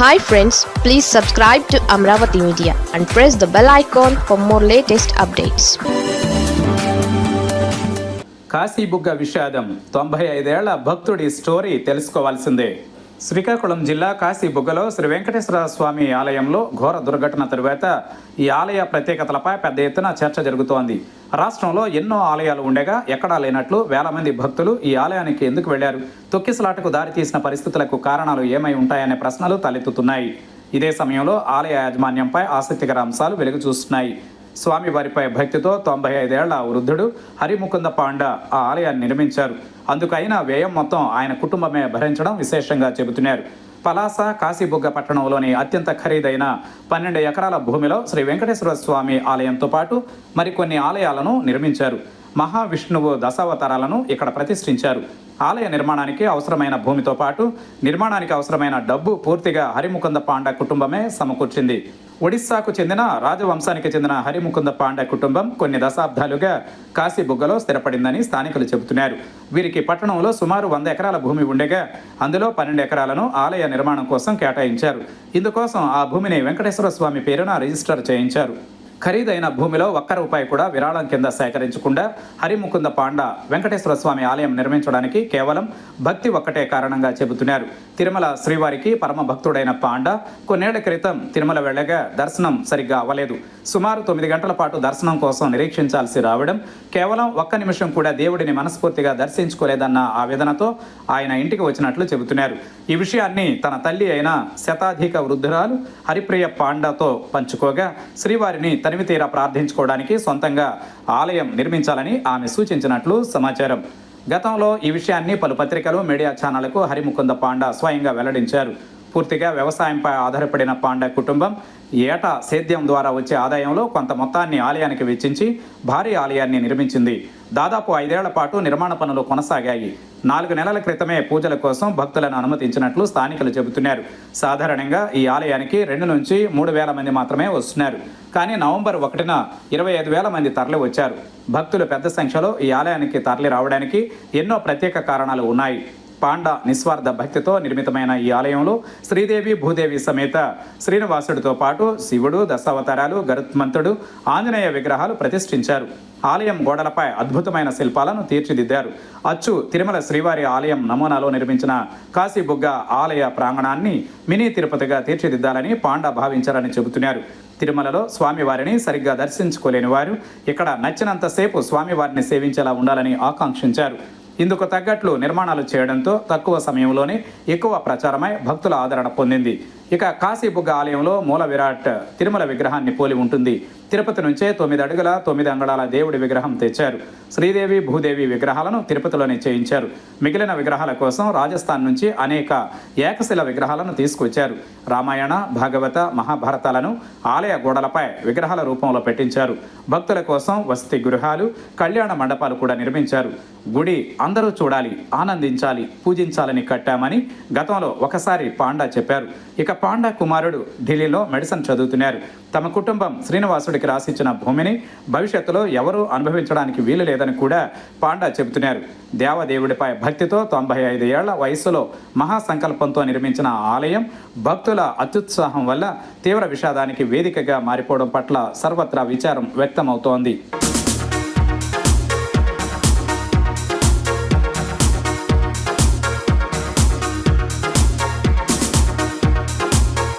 Hi friends please subscribe to Amaravati media and press the bell icon for more latest updates Kasibugga విషాదం. తొంభై ఐదేళ్ళ భక్తుడి story తెలుసుకోవాల్సిందే. Srikakulam జిల్లా కాశీబుగ్గలో శ్రీ వెంకటేశ్వర స్వామి ఆలయంలో ఘోర దుర్ఘటన తరువాత ఈ ఆలయ ప్రత్యేకతలపై పెద్ద ఎత్తున చర్చ జరుగుతోంది. రాష్ట్రంలో ఎన్నో ఆలయాలు ఉండగా ఎక్కడా లేనట్లు వేల మంది భక్తులు ఈ ఆలయానికి ఎందుకు వెళ్ళారు తొక్కిసలాటకు దారితీసిన పరిస్థితులకు కారణాలు ఏమై ఉంటాయనే ప్రశ్నలు తలెత్తుతున్నాయి. ఇదే సమయంలో ఆలయ యాజమాన్యంపై ఆసక్తికర అంశాలు వెలుగు చూస్తున్నాయి. స్వామివారిపై భక్తితో తొంభై ఐదేళ్ళ వృద్ధుడు హరిముకుంద పాండ ఆ ఆలయాన్ని నిర్మించారు. అందుకైన వ్యయం మొత్తం ఆయన కుటుంబమే భరించడం విశేషంగా చెబుతున్నారు. పలాస కాశీబుగ్గ పట్టణంలోని అత్యంత ఖరీదైన పన్నెండు ఎకరాల భూమిలో శ్రీ వెంకటేశ్వర స్వామి ఆలయంతో పాటు మరికొన్ని ఆలయాలను నిర్మించారు. మహావిష్ణువు దశావతారాలను ఇక్కడ ప్రతిష్ఠించారు. ఆలయ నిర్మాణానికి అవసరమైన భూమితో పాటు నిర్మాణానికి అవసరమైన డబ్బు పూర్తిగా హరిముకుంద పాండ కుటుంబమే సమకూర్చింది. ఒడిస్సాకు చెందిన రాజవంశానికి చెందిన హరిముకుంద పాండ కుటుంబం కొన్ని దశాబ్దాలుగా కాశీబుగ్గలో స్థిరపడిందని స్థానికులు చెబుతున్నారు. వీరికి పట్టణంలో సుమారు వంద ఎకరాల భూమి ఉండగా అందులో పన్నెండు ఎకరాలను ఆలయ నిర్మాణం కోసం కేటాయించారు. ఇందుకోసం ఆ భూమిని వెంకటేశ్వర స్వామి పేరున రిజిస్టర్ చేయించారు. ఖరీదైన భూమిలో ఒక్క రూపాయి కూడా విరాళం కింద సేకరించకుండా హరిముకుంద పాండ వెంకటేశ్వర స్వామి ఆలయం నిర్మించడానికి కేవలం భక్తి ఒక్కటే కారణంగా చెబుతున్నారు. తిరుమల శ్రీవారికి పరమ భక్తుడైన పాండ కొన్నేళ్ళ క్రితం తిరుమల వెళ్ళగా దర్శనం సరిగ్గా అవ్వలేదు. సుమారు తొమ్మిది గంటల పాటు దర్శనం కోసం నిరీక్షించాల్సి రావడం కేవలం ఒక్క నిమిషం కూడా దేవుడిని మనస్ఫూర్తిగా దర్శించుకోలేదన్న ఆవేదనతో ఆయన ఇంటికి వచ్చినట్లు చెబుతున్నారు. ఈ విషయాన్ని తన తల్లి అయిన శతాధిక వృద్ధురాలు హరిప్రియ పాండాతో పంచుకోగా శ్రీవారిని తనివి తీరా ప్రార్థించుకోవడానికి సొంతంగా ఆలయం నిర్మించాలని ఆమె సూచించినట్లు సమాచారం. గతంలో ఈ విషయాన్ని పలు పత్రికలు మీడియా ఛానళ్ళకు హరిముకుంద పాండా స్వయంగా వెల్లడించారు. పూర్తిగా వ్యవసాయంపై ఆధారపడిన పాండా కుటుంబం ఏటా సేద్యం ద్వారా వచ్చే ఆదాయంలో కొంత మొత్తాన్ని ఆలయానికి వెచ్చించి భారీ ఆలయాన్ని నిర్మించింది. దాదాపు ఐదేళ్ళ పాటు నిర్మాణ పనులు కొనసాగాయి. నాలుగు నెలల క్రితమే పూజల కోసం భక్తులను అనుమతించినట్లు స్థానికులు చెబుతున్నారు. సాధారణంగా ఈ ఆలయానికి రెండు నుంచి మూడు వేల మంది మాత్రమే వస్తున్నారు. కానీ నవంబర్ ఒకటిన ఇరవై ఐదు వేల మంది తరలి వచ్చారు. భక్తులు పెద్ద సంఖ్యలో ఈ ఆలయానికి తరలి రావడానికి ఎన్నో ప్రత్యేక కారణాలు ఉన్నాయి. పాండ నిస్వార్థ భక్తితో నిర్మితమైన ఈ ఆలయంలో శ్రీదేవి భూదేవి సమేత శ్రీనివాసుడితో పాటు శివుడు దశావతారాలు గరుత్మంతుడు ఆంజనేయ విగ్రహాలు ప్రతిష్ఠించారు. ఆలయం గోడలపై అద్భుతమైన శిల్పాలను తీర్చిదిద్దారు. అచ్చు తిరుమల శ్రీవారి ఆలయం నమూనాలో నిర్మించిన కాశీబుగ్గ ఆలయ ప్రాంగణాన్ని మినీ తిరుపతిగా తీర్చిదిద్దాలని పాండ భావించారని చెబుతున్నారు. తిరుమలలో స్వామివారిని సరిగ్గా దర్శించుకోలేని వారు ఇక్కడ నచ్చినంతసేపు స్వామివారిని సేవించేలా ఉండాలని ఆకాంక్షించారు. ఇందుకు తగ్గట్లు నిర్మాణాలు చేయడంతో తక్కువ సమయంలోనే ఎక్కువ ప్రచారమై భక్తుల ఆదరణ పొందింది. ఇక కాశీబుగ్గ ఆలయంలో మూల విరాట్ తిరుమల విగ్రహాన్ని పోలి ఉంటుంది. తిరుపతి నుంచే తొమ్మిది అడుగుల తొమ్మిది అంగళాల దేవుడి విగ్రహం తెచ్చారు. శ్రీదేవి భూదేవి విగ్రహాలను తిరుపతిలోనే చేయించారు. మిగిలిన విగ్రహాల కోసం రాజస్థాన్ నుంచి అనేక ఏకశిల విగ్రహాలను తీసుకొచ్చారు. రామాయణ భాగవత మహాభారతాలను ఆలయ గోడలపై విగ్రహాల రూపంలో పెట్టించారు. భక్తుల కోసం వసతి గృహాలు కళ్యాణ మండపాలు కూడా నిర్మించారు. గుడి అందరూ చూడాలి ఆనందించాలి పూజించాలని కట్టామని గతంలో ఒకసారి పాండా చెప్పారు. ఇక పాండా కుమారుడు ఢిల్లీలో మెడిసిన్ చదువుతున్నారు. తమ కుటుంబం శ్రీనివాసుడికి రాసిచ్చిన భూమిని భవిష్యత్తులో ఎవరూ అనుభవించడానికి వీలు లేదని కూడా పాండా చెబుతున్నారు. దేవదేవుడిపై భక్తితో తొంభై ఐదు ఏళ్ళ వయసులో మహాసంకల్పంతో నిర్మించిన ఆలయం భక్తుల అత్యుత్సాహం వల్ల తీవ్ర విషాదానికి వేదికగా మారిపోవడం పట్ల సర్వత్రా విచారం వ్యక్తమవుతోంది.